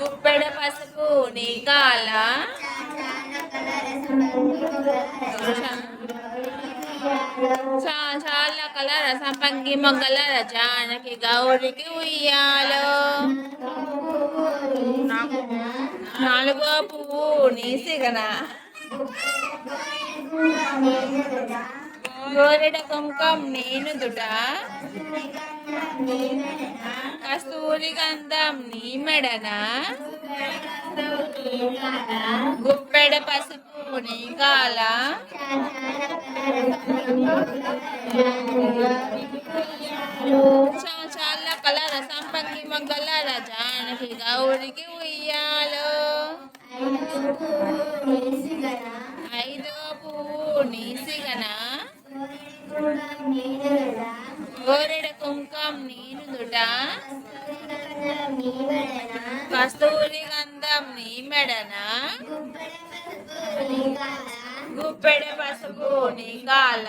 గుప్పెడ పసుపు నీ కాల చాల కలర సంపంగి మొగ్గల జానకి గౌరికి ఉయ్యాలో. నాలుగో పువ్వు నీ సిగన గోరెడ కుంకం నేను దుట. కస్తూరి గంధం నీ మెడన? గుప్పెడ పసుపు నీ కాల? చాల కలర సంపంగి మొగ్గల జానకి గౌరికి ఉయ్యాలో. ఐదో పువ్వు నీ సిగన? కాల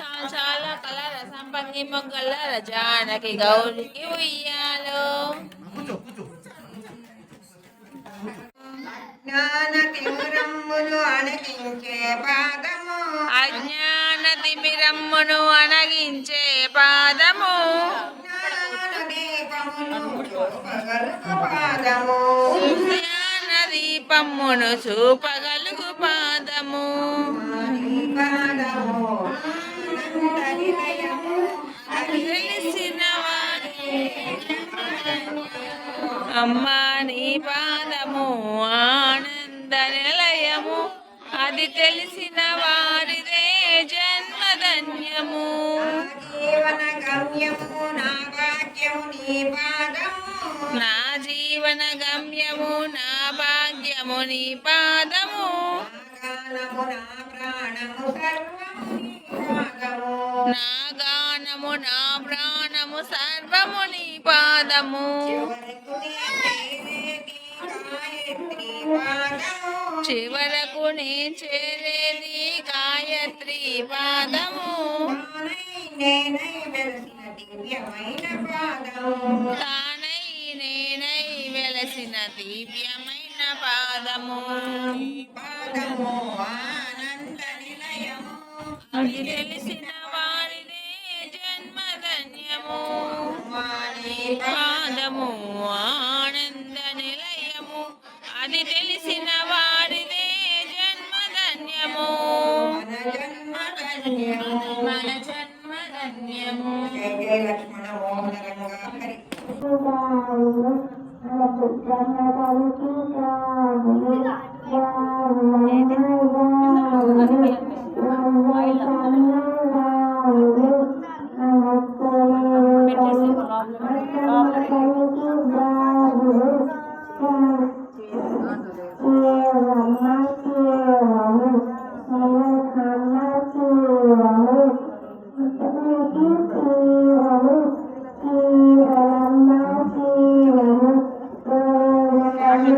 చాలా చాలా కలర సంపంగి మొగ్గల జానకి గౌరికి ఉయ్యాలో. జ్ఞాన తిమురమ్ములు అణగించే పాదము. అజ్ఞాన తిమిరమ్మును అనగించే పాదము. జ్ఞాన పాదము. దీపమ్మును చూపగలుగు పాదము. తెలిసిన వారి అమ్మా నీ పాదము ఆనంద నిలయము. అది తెలిసిన వారిదే జన్మధన్యము. జీవన గమ్యము నా భాగ్యము నీ పాదము నా జీవన గమ్యము నా భాగ్యము నీ పాదము. నా గానము నా ప్రాణము సర్వము నీ పాదము. చివరకు నే చేరేది గాయత్రి పాదము. పాదము. తానై నేనై వెలసిన దివ్యమైన పాదము పాదము ఆనంద నిలయము. అది తెలిసిన వారిదే జన్మధన్యము వాణి పాదము ఆనంద నిలయము. అది తెలిసిన వారిదే జన్మధన్యము మన జన్మ ధన్యము. మన జన్మధన్యము జయ లక్ష్మణ మోహన రంగా హరి పెట్టేసి ప్రాబ్లం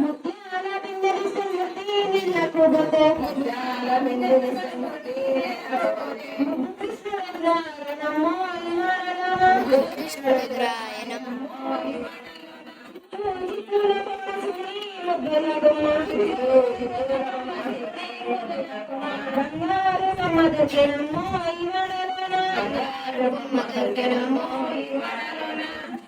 ముత్యాల బిందెలు సంగతి నిన్నకుబోతే ముత్యాల బిందెలు బంగారు బొమ్మ దొరికెనమ్మో లోపలికి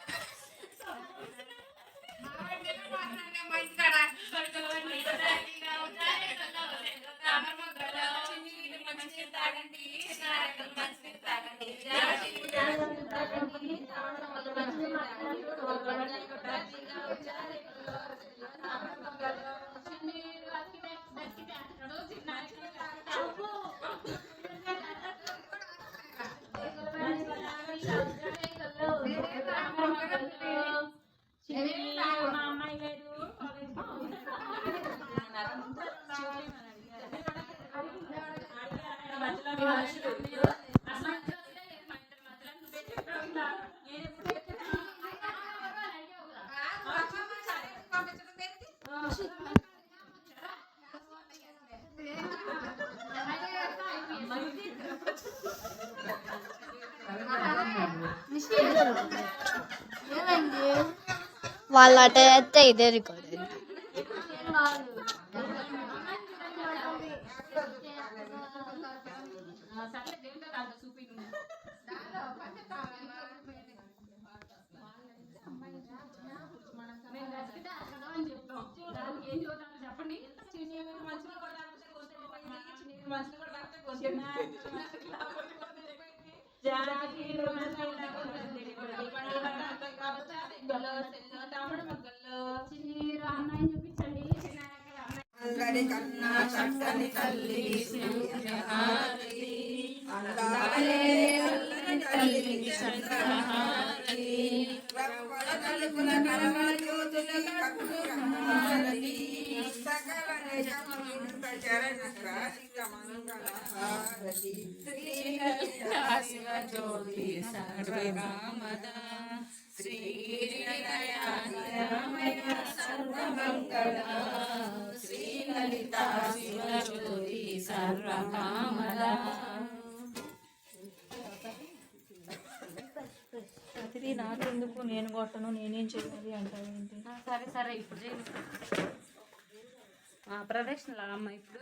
వాళ్ళ అట అయితే ఇదే రికార్డ్ చెప్పించండి కన్నా చక్కని తల్లి లలిత శివజ్యోతి సర్వకామద ప్రతిదీ నాకెందుకు నేను కొట్టను నేనేం చేయాలి అంటారు ఏంటి సరే సరే ఇప్పుడు ప్రదక్షిణలా అమ్మ ఇప్పుడు.